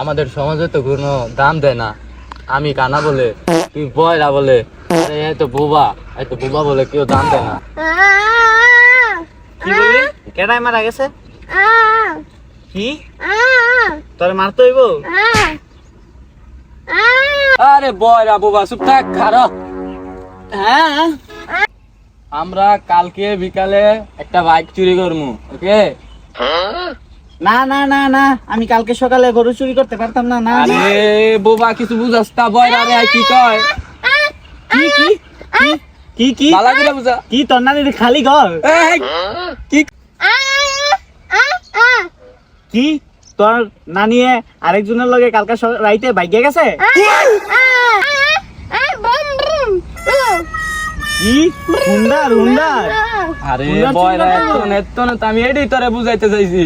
আমাদের সমাজে তো কোনো দাম দেয় না। আমি কানা বলে, তুই বয়রা বলে, আরে এই তো বোবা, এই বুবা বলে কেউ দাম দেয় না। কি বললি? কেডাই মারা গেছে? কি? তোর মারতে হইব? আরে বয়রা বুবা, চুপ থাক খারো হ্যাঁ? আমরা কালকে বিকালে একটা বাইক চুরি করব ওকে? না না না না আমি কালকে সকালে গরু চুরি করতে পারতাম না না। না। আরে বুবা কিছু বুঝাস তা বয়রা রে কি কয়? কি কি? কি কি? বালা করে বুঝা? কি তোর নানির খালি ঘর? কি? কি? তোর নানিয়ে আরেকজনের লগে কালকে রাইতে বাইকে গেছে? কি? হুন্ডার হুন্ডার। আরে না তো। এত না না আমি এটাই তোরে বুঝাইতে চাইছি।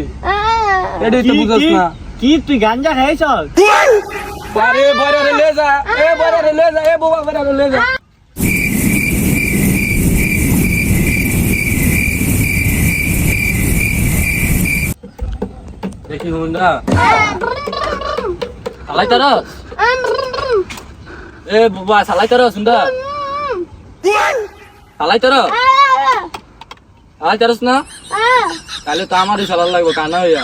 এটাই তো কি না। কি তুই গাঞ্জা খাইছ? আরে বয়রা রে লে যা। এ রে লে যা। এ বুবা রে লে যা। দেখি হুন্ডা। চালাই তার এ বুবা চালাই তার হুন্ডা। চালাই তার চালাই তারস না? তাহলে তো আমারই চালার লাগবে কানা হইয়া।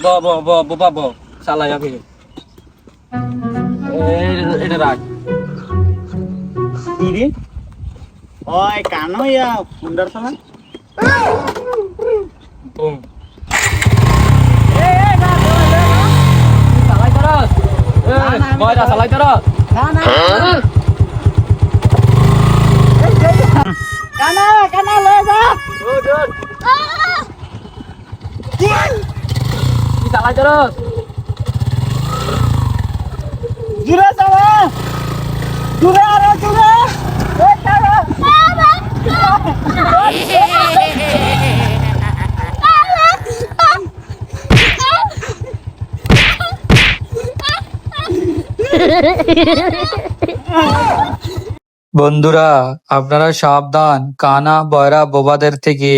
ব ব ব বুবা ব চালাই আমি এটা রাখ কি রে ওই কান হইয়া হুন্ডার সময় বুম চালাই তারস এ না, না, আমি বয়রা চালাই তারস না না কানা কানা লে যা কি চালাই তারস জুড়ে যাবে জুড়ে আরে জুড়ে বন্ধুরা আপনারা সাবধান। কানা বয়রা বোবাদের থেকে